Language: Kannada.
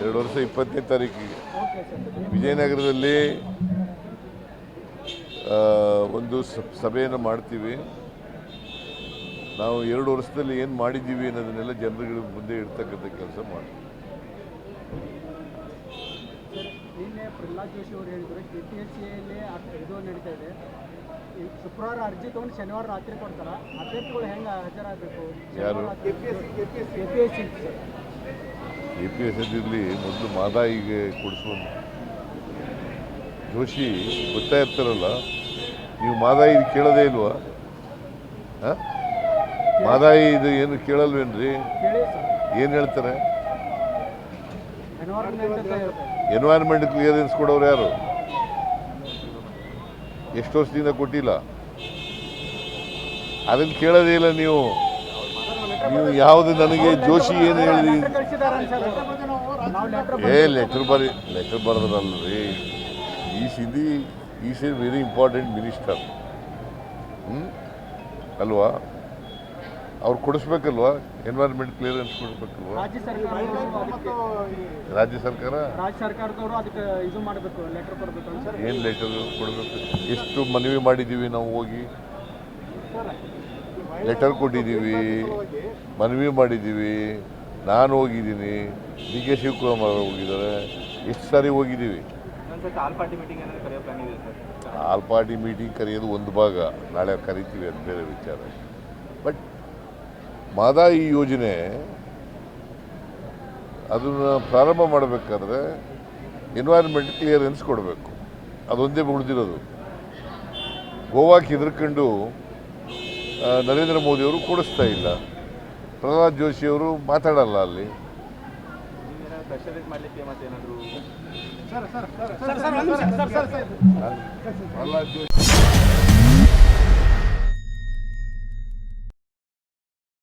ಎರಡು ವರ್ಷ ಇಪ್ಪತ್ತನೇ ತಾರೀಕಿಗೆ. ವಿಜಯನಗರದಲ್ಲಿ ಒಂದು ಸಭೆಯನ್ನು ಮಾಡ್ತೀವಿ. ನಾವು ಎರಡು ವರ್ಷದಲ್ಲಿ ಏನು ಮಾಡಿದ್ದೀವಿ ಅನ್ನೋದನ್ನೆಲ್ಲ ಜನರುಗಳ ಮುಂದೆ ಇಡ್ತಕ್ಕಂಥ ಕೆಲಸ ಮಾಡ್ತೀವಿ. ನಿನ್ನೆ ಪ್ರಹ್ಲಾದ್ ಜೋಶಿ ಅವರು ಹೇಳಿದ್ರು ಕೆ ಪಿ ಎಸ್ ಸಿಯಲ್ಲಿ ಇದು ನಡೀತಾ ಇದೆ. ಶುಕ್ರವಾರ ಅರ್ಜಿ ತೊಗೊಂಡು ಶನಿವಾರ ರಾತ್ರಿ ಕೊಡ್ತಾರ. ಅಭ್ಯರ್ಥಿಗಳು ಹೆಂಗೆ ಹಾಜರಾಗಬೇಕು? ಯಾರು? ಎ ಪಿ ಎಸ್ ಇರಲಿ ಮೊದಲು ಮಾದಾಯಿಗೆ ಕೊಡಿಸುವಂತ ಜೋಶಿ ಗೊತ್ತಾ ಇರ್ತಾರಲ್ಲ? ನೀವು ಮಾದಾಯಿ ಕೇಳೋದೇ ಇಲ್ವಾ? ಮಾದಾಯಿ ಇದು ಏನು ಕೇಳಲ್ವೇನ್ರಿ? ಏನು ಹೇಳ್ತಾರೆ? ಎನ್ವೈರನ್ಮೆಂಟ್ ಅಂತ ಹೇಳ್ತಾರೆ. ಎನ್ವೈರ್ಮೆಂಟ್ ಕ್ಲಿಯರೆನ್ಸ್ ಕೊಡೋರು ಯಾರು? ಎಷ್ಟು ವರ್ಷದಿಂದ ಕೊಟ್ಟಿಲ್ಲ? ಅದನ್ನು ಕೇಳೋದೇ ಇಲ್ಲ ನೀವು. ನೀವು ಯಾವುದು ನನಗೆ ಜೋಶಿ ಏನು ಹೇಳಿದ್ರಿ ಏ ಲೆಟರ್ ಬರಿ ಲೆಟರ್ ಬರೆದ್ರಲ್ರಿ. ಈ C A very important minister ಹ್ಞೂ ಅಲ್ವಾ? ಅವ್ರು ಕೊಡಿಸ್ಬೇಕಲ್ವಾ? ಎನ್ವೈರ್ಮೆಂಟ್ ಕ್ಲಿಯರೆನ್ಸ್ ಕೊಡಿಸ್ಬೇಕಲ್ವಾ ರಾಜ್ಯ ಸರ್ಕಾರ? ಏನು ಲೆಟರ್ ಕೊಡಬೇಕು? ಎಷ್ಟು ಮನವಿ ಮಾಡಿದ್ದೀವಿ ನಾವು ಹೋಗಿ? ಲೆಟರ್ ಕೊಟ್ಟಿದ್ದೀವಿ ಮನವಿ ಮಾಡಿದ್ದೀವಿ ನಾನು ಹೋಗಿದ್ದೀನಿ ಡಿ ಕೆ ಶಿವಕುಮಾರ್ ಅವರು ಹೋಗಿದ್ದಾರೆ ಎಷ್ಟು ಸಾರಿ ಹೋಗಿದ್ದೀವಿ? ಆಲ್ ಪಾರ್ಟಿ ಮೀಟಿಂಗ್ ಕರೆಯೋದು ಒಂದು ಭಾಗ ನಾಳೆ ಕರಿತೀವಿ ಅದು ಬೇರೆ ವಿಚಾರ. ಬಟ್ ಮಾದಾ ಈ ಯೋಜನೆ ಅದನ್ನು ಪ್ರಾರಂಭ ಮಾಡಬೇಕಾದ್ರೆ ಎನ್ವೈರ್ಮೆಂಟ್ ಕ್ಲಿಯರೆನ್ಸ್ ಕೊಡಬೇಕು. ಅದೊಂದೇ ಉಳಿದಿರೋದು ಗೋವಾಕ್ಕೆ ಹೆದರ್ಕೊಂಡು ನರೇಂದ್ರ ಮೋದಿಯವರು ಕೊಡಿಸ್ತಾ ಇಲ್ಲ ಪ್ರಹ್ಲಾದ್ ಜೋಶಿಯವರು ಮಾತಾಡಲ್ಲ ಅಲ್ಲಿ ಪ್ರಹ್ಲಾದ್ ಜೋಶಿ